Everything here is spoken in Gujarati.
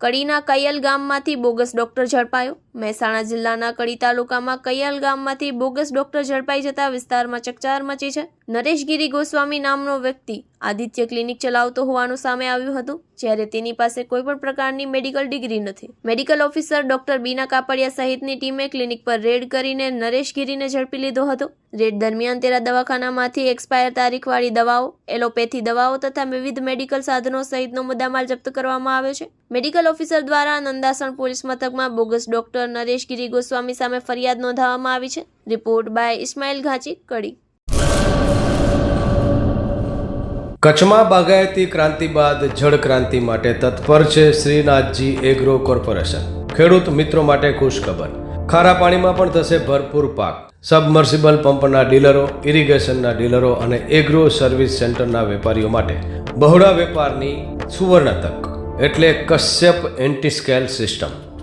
કડીના કૈયલ ગામમાંથી બોગસ ડોક્ટર ઝડપાયો. મહેસાણા જિલ્લાના કડી તાલુકામાં કૈયલ ગામમાંથી બોગસ ડોક્ટર ઝડપાઈ જતા વિસ્તારમાં ચકચાર મચી છે. નરેશગીરી ગોસ્વામી નામનો વ્યક્તિ આદિત્ય ક્લિનિક ચલાવતો હોવાનું સામે આવ્યું હતું, જ્યારે તેની પાસે કોઈપણ પ્રકારની મેડિકલ ડિગ્રી નથી. Medical officer doctor Bina Kapadia સહિતની ટીમે ક્લિનિક પર રેડ કરીને નરેશગીરીને ઝડપી લીધો હતો. રેડ દરમિયાન તેના દવાખાનામાંથી એક્સપાયર તારીખવાળી દવાઓ, એલોપેથી દવાઓ તથા વિવિધ મેડિકલ સાધનો સહિતનો મુદ્દામાલ જપ્ત કરવામાં આવ્યો છે. મેડિકલ ઓફિસર દ્વારા નંદાસણ પોલીસ મથકમાં બોગસ ડોક્ટર નરેશગીરી ગોસ્વામી સામે ફરિયાદ નોંધાવવામાં આવી છે. Report by Ismail Ghanchi, Kadi. કચ્છમાં બાગાયતી ક્રાંતિ બાદ જળ ક્રાંતિ માટે તત્પર છે શ્રીનાથજી એગ્રો કોર્પોરેશન. ખેડૂત મિત્રો માટે ખુશખબર ખારા પાણીમાં પણ થશે ભરપૂર પાક. સબમર્સિબલ પંપના ડીલરો, ઇરિગેશનના ડીલરો અને એગ્રો સર્વિસ સેન્ટરના વેપારીઓ માટે બહોળા વેપારની સુવર્ણ તક. એટલે કશ્યપ એન્ટીસ્કેલ સિસ્ટમ.